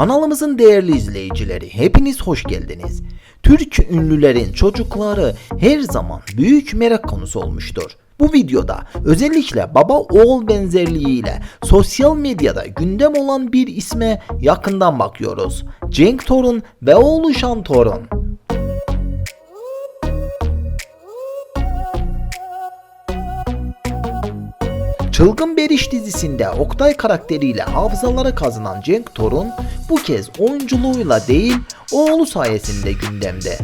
Kanalımızın değerli izleyicileri hepiniz hoş geldiniz. Türk ünlülerin çocukları her zaman büyük merak konusu olmuştur. Bu videoda özellikle baba oğul benzerliğiyle sosyal medyada gündem olan bir isme yakından bakıyoruz. Cenk Torun ve oğlu Şan Torun. Çılgın Beriş dizisinde Oktay karakteriyle hafızalara kazınan Cenk Torun bu kez oyunculuğuyla değil oğlu sayesinde gündemde.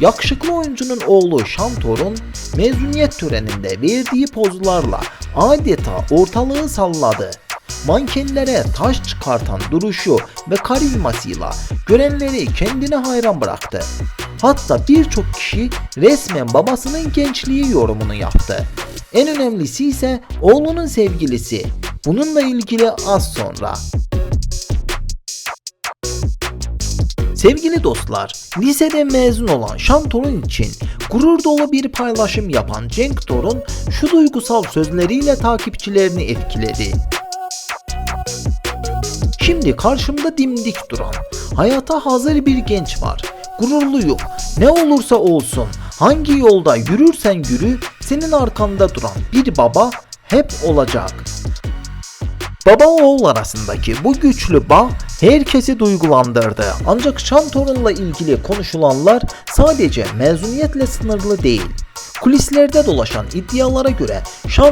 Yakışıklı oyuncunun oğlu Şan Torun mezuniyet töreninde verdiği pozlarla adeta ortalığı salladı. Mankenlere taş çıkartan duruşu ve karizmasıyla görenleri kendine hayran bıraktı. Hatta birçok kişi resmen babasının gençliği yorumunu yaptı. En önemlisi ise oğlunun sevgilisi. Bununla ilgili az sonra. Sevgili dostlar, lisede mezun olan Torun için gurur dolu bir paylaşım yapan Cenk Torun şu duygusal sözleriyle takipçilerini etkiledi. Şimdi karşımda dimdik duran, hayata hazır bir genç var. Gururluyum. Ne olursa olsun, hangi yolda yürürsen yürü, senin arkanda duran bir baba hep olacak. Baba oğul arasındaki bu güçlü bağ herkesi duygulandırdı. Ancak Şan Torun'la ilgili konuşulanlar sadece mezuniyetle sınırlı değil. Kulislerde dolaşan iddialara göre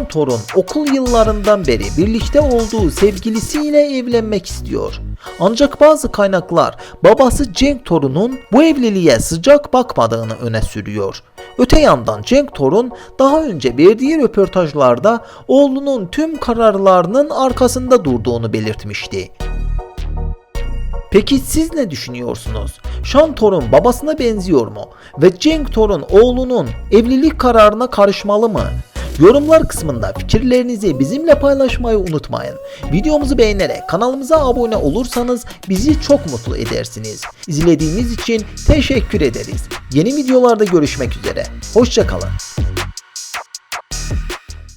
Torun okul yıllarından beri birlikte olduğu sevgilisiyle evlenmek istiyor. Ancak bazı kaynaklar babası Cenk Torun'un bu evliliğe sıcak bakmadığını öne sürüyor. Öte yandan Cenk Torun daha önce verdiği röportajlarda oğlunun tüm kararlarının arkasında durduğunu belirtmişti. Peki siz ne düşünüyorsunuz? Şan Torun babasına benziyor mu? Ve Cenk Torun oğlunun evlilik kararına karışmalı mı? Yorumlar kısmında fikirlerinizi bizimle paylaşmayı unutmayın. Videomuzu beğenerek kanalımıza abone olursanız bizi çok mutlu edersiniz. İzlediğiniz için teşekkür ederiz. Yeni videolarda görüşmek üzere. Hoşçakalın.